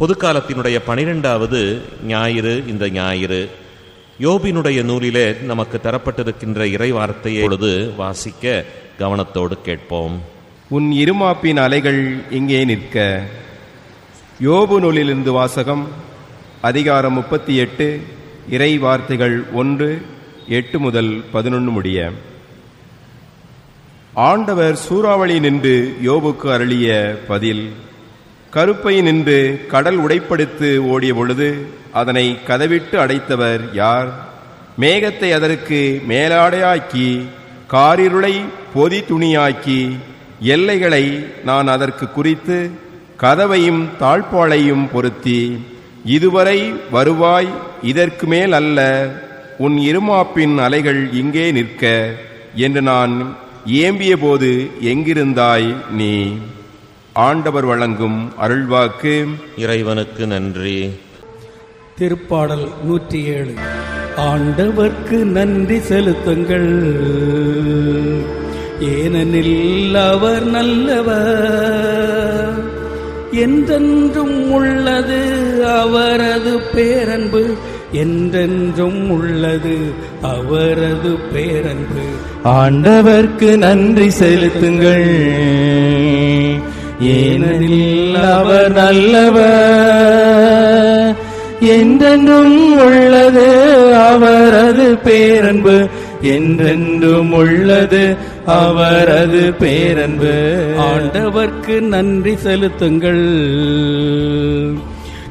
பொதுக்காலத்தினுடைய பனிரெண்டாவது ஞாயிறு இந்த ஞாயிறு யோபினுடைய நூலிலே நமக்கு தரப்பட்டிருக்கின்ற இறை வார்த்தையை பொழுது வாசிக்க கவனத்தோடு கேட்போம். உன் இருமாப்பின் அலைகள் இங்கே நிற்க. யோபு நூலிலிருந்து வாசகம் அதிகாரம் முப்பத்தி எட்டு இறை வார்த்தைகள் ஒன்று எட்டு முதல் பதினொன்று முடிய. ஆண்டவர் சூறாவளி நின்று யோபுக்கு அருளிய பதில் கருப்பை நின்று கடல் உடைப்படுத்து ஓடிய பொழுது அதனை கதவிட்டு அடைத்தவர் யார்? மேகத்தை அதற்கு மேலாடையாக்கி காரிருளை பொதி துணியாக்கி எல்லைகளை நான் அதற்கு குறித்து கதவையும் தாழ்பாளையும் பொருத்தி இதுவரை வருவாய் இதற்கு மேல் அல்ல உன் இருமாப்பின் அலைகள் இங்கே நிற்க என்று நான் ஏம்பியபோது எங்கிருந்தாய் நீ? ஆண்டவர் வழங்கும் அருள்வாக்கு. இறைவனுக்கு நன்றி. திருப்பாடல் நூற்றி ஏழு ஆண்டவர்க்கு நன்றி செலுத்துங்கள். ஏனெனில் அவர் நல்லவர். என்றென்றும் உள்ளது அவரது பேரன்பு. என்றென்றும் உள்ளது அவரது பேரன்பு. ஆண்டவர்க்கு நன்றி செலுத்துங்கள். ஏனெனில் அவர் நல்லவர். என்றென்றும் உள்ளது அவரது பேரன்பு. என்றென்றும் உள்ளது அவரது பேரன்பு. ஆண்டவர்க்கு நன்றி செலுத்துங்கள்.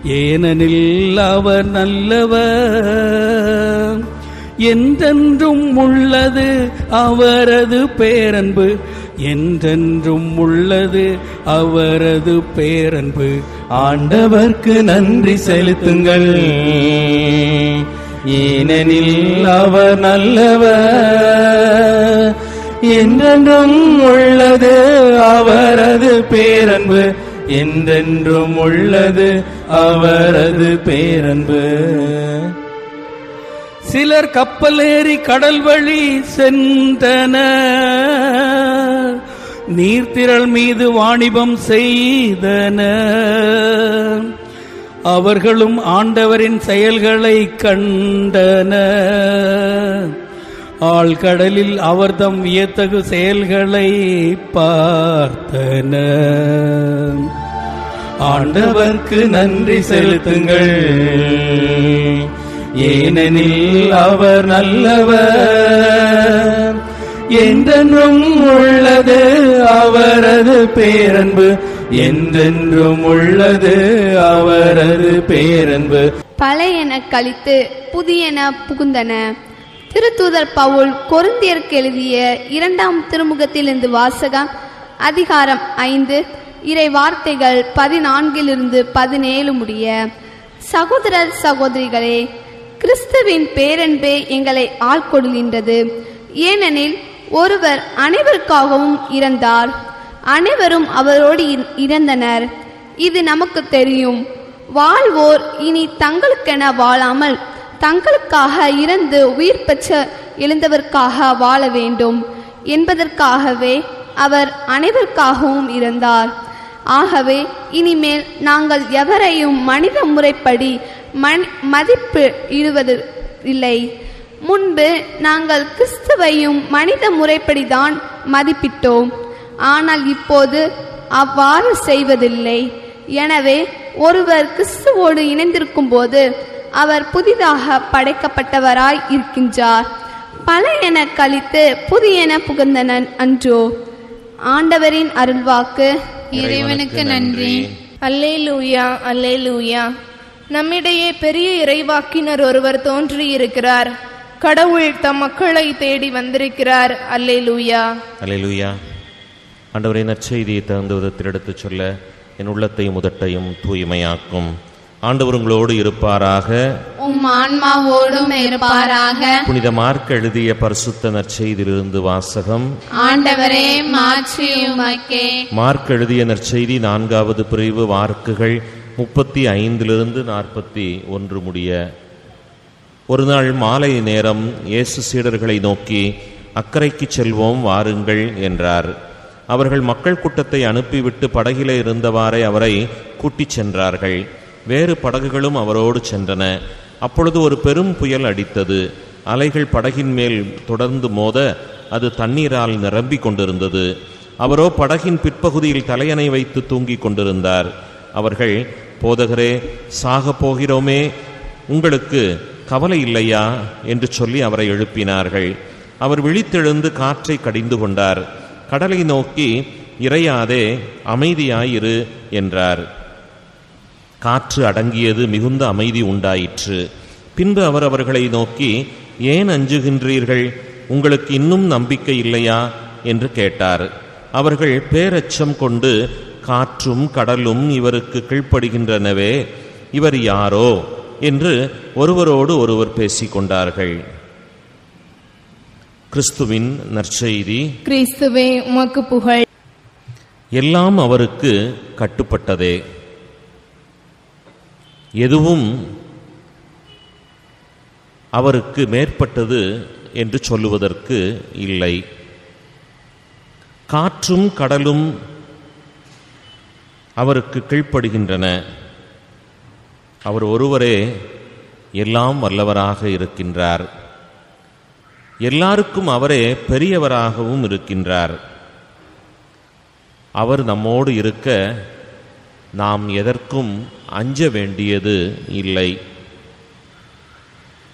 ஏனெனில் அவர் நல்லவர். என்றென்றும் உள்ளது அவரது பேரன்பு. என்றென்றும் உள்ளது அவரது பேரன்பு. ஆண்டவர்க்கு நன்றி செலுத்துங்கள். ஏனெனில் அவர் நல்லவர். என்றென்றும் உள்ளது அவரது பேரன்பு. என்றென்றும் உள்ளது அவரது பேரன்பு. சிலர் கப்பலேறி கடல் வழி சென்றன. நீர்த்திரள் மீது வாணிபம் செய்தன. அவர்களும் ஆண்டவரின் செயல்களை கண்டன. ஆழ்கடலில் அவர்தம் வியத்தகு செயல்களை பார்த்தன. ஆண்டவர்க்கு நன்றி செலுத்துங்கள். ஏனெனில் அவர் நல்லவர். என்றென்றும் உள்ளது அவரது பேரன்பு. என்றென்றும் உள்ளது அவரது பேரன்பு. பழையன கழித்து புதியன புகுந்தன. திருத்தூதர் பவுல் கொருந்தியருக்கு எழுதிய இரண்டாம் திருமுகத்திலிருந்து வாசகம் அதிகாரம் ஐந்து இறை வார்த்தைகள் பதினான்கிலிருந்து பதினேழு முடிய. சகோதரர் சகோதரிகளே கிறிஸ்துவின் பேரன்பே எங்களை ஆட்கொள்கின்றது ஏனெனில் ஒருவர் அனைவருக்காகவும் இறந்தார். அனைவரும் அவரோடு இறந்தனர். இது நமக்கு தெரியும். வாழ்வோர் இனி தங்களுக்கென வாழாமல் தங்களுக்காக இறந்து உயிர் பெற்ற எழுந்தவர்க்காக வாழ வேண்டும். என்பதற்காகவே அவர் அனைவருக்காகவும் இறந்தார். ஆகவே இனிமேல் நாங்கள் எவரையும் மனித முறைப்படி மண் மதிப்பு இடுவது இல்லை. முன்பு நாங்கள் கிறிஸ்துவையும் மனித முறைப்படிதான் மதிப்பிட்டோம். ஆனால் இப்போது அவ்வாறு செய்வதில்லை. எனவே ஒருவர் கிறிஸ்துவோடு இணைந்திருக்கும் போது அவர் புதிதாக படைக்கப்பட்டவராய் இருக்கின்றார். பழையன கழித்து புதியன புகுந்தன அன்றோ. ஆண்டவரின் அருள்வாக்கு. இறைவனுக்கு நன்றி. அல்லேலூயா அல்லேலூயா. நம்மிடையே பெரிய இறைவாக்கினர் ஒருவர் தோன்றியிருக்கிறார். கடவுள் தம் மக்களை தேடி வந்திருக்கிறார். அல்லேலூயா. அல்லேலூயா. ஆண்டவரை நற்செய்தியை தகுந்த விதத்தில் எடுத்துச் சொல்ல என் உள்ளத்தையும் உதட்டையும் தூய்மையாக்கும். ஆண்டவர் உங்களோடு இருப்பாராக. உம் ஆன்மாவோடும் இருப்பாராக. புனித மார்க் எழுதிய பரிசுத்த நற்செய்தியிலிருந்து வாசகம். ஆண்டவரே மார்க் எழுதிய நற்செய்தி நான்காவது பிரிவு வார்க்குகள் முப்பத்தி ஐந்திலிருந்து நாற்பத்தி ஒன்று முடிய ஒரு நாள் மாலை நேரம் இயேசு சீடர்களை நோக்கி அக்கறைக்கு செல்வோம் வாருங்கள் என்றார். அவர்கள் மக்கள் கூட்டத்தை அனுப்பிவிட்டு படகிலே இருந்தவாறே அவரை கூட்டிச் சென்றார்கள். வேறு படகுகளும் அவரோடு சென்றன. அப்பொழுது ஒரு பெரும் புயல் அடித்தது. அலைகள் படகின் மேல் தொடர்ந்து மோத அது தண்ணீரால் நிரம்பிக் கொண்டிருந்தது. அவரோ படகின் பிற்பகுதியில் தலையணை வைத்து தூங்கிக் கொண்டிருந்தார். அவர்கள் போதகரே சாகப் போகிறோமே உங்களுக்கு கவலை இல்லையா? என்று சொல்லி அவரை எழுப்பினார்கள். அவர் விழித்தெழுந்து காற்றை கடிந்து கொண்டார். கடலை நோக்கி இறையாதே அமைதியாயிரு என்றார். காற்று அடங்கியது மிகுந்த அமைதி உண்டாயிற்று. பின்பு அவர் அவர்களை நோக்கி ஏன் அஞ்சுகின்றீர்கள்? உங்களுக்கு இன்னும் நம்பிக்கை இல்லையா? என்று கேட்டார். அவர்கள் பேரச்சம் கொண்டு காற்றும் கடலும் இவருக்கு கீழ்ப்படுகின்றனவே இவர் யாரோ? என்று ஒருவரோடு ஒருவர் பேசிக் கொண்டார்கள். கிறிஸ்துவின் நற்செய்தி. கிறிஸ்துவே உமக்கு புகழ். எல்லாம் அவருக்கு கட்டுப்பட்டதே. எதுவும் அவருக்கு மேற்பட்டது என்று சொல்லுவதற்கு இல்லை. காற்றும் கடலும் அவருக்கு கீழ்ப்படுகின்றன. அவர் ஒருவரே எல்லாம் வல்லவராக இருக்கின்றார். எல்லாருக்கும் அவரே பெரியவராகவும் இருக்கின்றார். அவர் நம்மோடு இருக்க நாம் எதற்கும் அஞ்ச வேண்டியது இல்லை.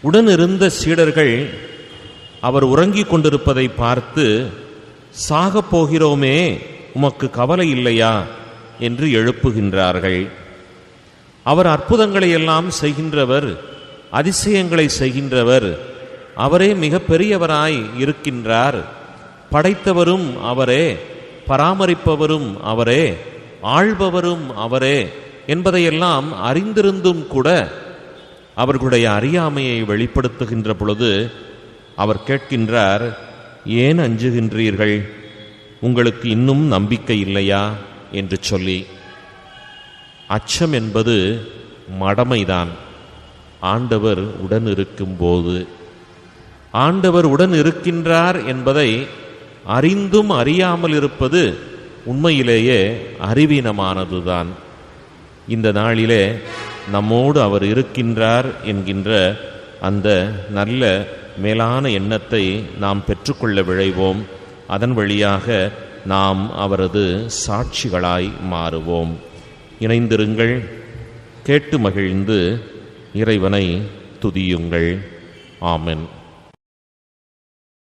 உடனிருந்த சீடர்கள் அவர் உறங்கிக் கொண்டிருப்பதை பார்த்து சாகப் போகிறோமே உமக்கு கவலை இல்லையா? என்று எழுப்புகின்றார்கள். அவர் அற்புதங்களை எல்லாம் செய்கின்றவர் அதிசயங்களை செய்கின்றவர். அவரே மிக பெரியவராய் இருக்கின்றார். படைத்தவரும் அவரே பராமரிப்பவரும் அவரே ஆள்பவரும் அவரே என்பதையெல்லாம் அறிந்திருந்தும் கூட அவர்களுடைய அறியாமையை வெளிப்படுத்துகின்ற பொழுது அவர் கேட்கின்றார் ஏன் அஞ்சுகின்றீர்கள்? உங்களுக்கு இன்னும் நம்பிக்கை இல்லையா? என்று சொல்லி அச்சம் என்பது மடமைதான். ஆண்டவர் உடன் இருக்கும்போது ஆண்டவர் உடன் இருக்கின்றார் என்பதை அறிந்தும் அறியாமல் இருப்பது உண்மையிலேயே அறிவீனமானதுதான். இந்த நாளிலே நம்மோடு அவர் இருக்கின்றார் என்கின்ற அந்த நல்ல மேலான எண்ணத்தை நாம் பெற்றுக்கொள்ள விழைவோம். அதன் வழியாக நாம் அவரது சாட்சிகளாய் மாறுவோம். இணைந்திருங்கள். கேட்டு மகிழ்ந்து இறைவனை துதியுங்கள். ஆமென்.